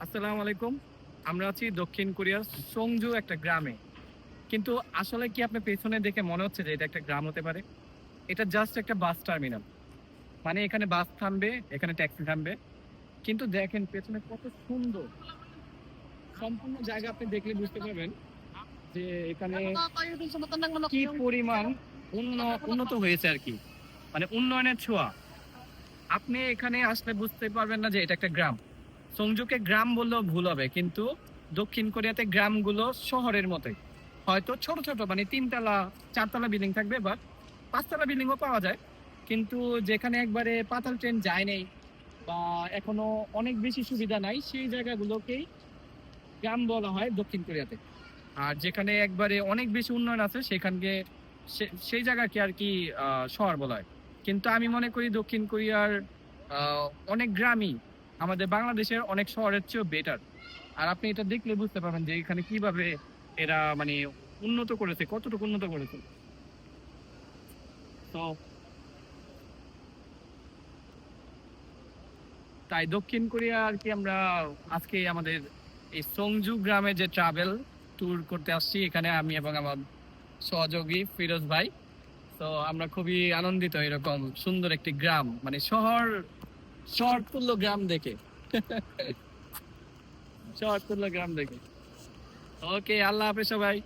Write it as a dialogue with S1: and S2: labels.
S1: আসসালামু আলাইকুম। আমরা আছি দক্ষিণ কোরিয়ার সংজু একটা গ্রামে। কিন্তু আসলে কি আপনি পেছনে দেখে মনে হচ্ছে যে এটা একটা গ্রাম হতে পারে? এটা জাস্ট একটা বাস টার্মিনাল মানে এখানে বাস থামবে, এখানে ট্যাক্সি থামবে। কিন্তু দেখেন পেছনে কত সুন্দর। সম্পূর্ণ জায়গা আপনি দেখলে বুঝতে পারবেন যে এখানে কি পরিমাণ উন্ন- উন্নত হয়েছে আর কি। মানে উন্নয়নের ছোঁয়া। আপনি এখানে আসলে বুঝতে পারবেন না যে এটা একটা গ্রাম। সংযোগে গ্রাম বললেও ভুল হবে, কিন্তু দক্ষিণ কোরিয়াতে গ্রামগুলো শহরের মতোই। হয়তো ছোট ছোট মানে তিনতলা, চারতলা বিল্ডিং থাকবে বা পাঁচতলা বিল্ডিংও পাওয়া যায়। কিন্তু যেখানে একবারে পাতাল ট্রেন যায় নেই বা এখনও অনেক বেশি সুবিধা নাই, সেই জায়গাগুলোকেই গ্রাম বলা হয় দক্ষিণ কোরিয়াতে। আর যেখানে একবারে অনেক বেশি উন্নয়ন আছে, সেখানকে সেই জায়গাকে আর কি শহর বলা হয়। কিন্তু আমি মনে করি দক্ষিণ কোরিয়ার অনেক গ্রামই আমাদের বাংলাদেশের অনেক শহরের চেয়েও বেটার আর আপনি এটা দেখলে বুঝতে পারবেন যে এখানে কীভাবে এরা মানে উন্নত করেছে, কতটুকু উন্নত করেছে। তো তাই দক্ষিণ কোরিয়া আর কি আমরা আজকে আমাদের এই সংজু গ্রামে যে ট্রাভেল ট্যুর করতে আসছি, এখানে আমি এবং আমার সহযোগী ফিরোজ ভাই। তো আমরা খুবই আনন্দিত এরকম সুন্দর একটি গ্রাম মানে শহর শহর তুল্য গ্রাম দেখে। শর্ট তুল্য গ্রাম দেখে। ওকে আল্লাহ হাফেজ সবাই।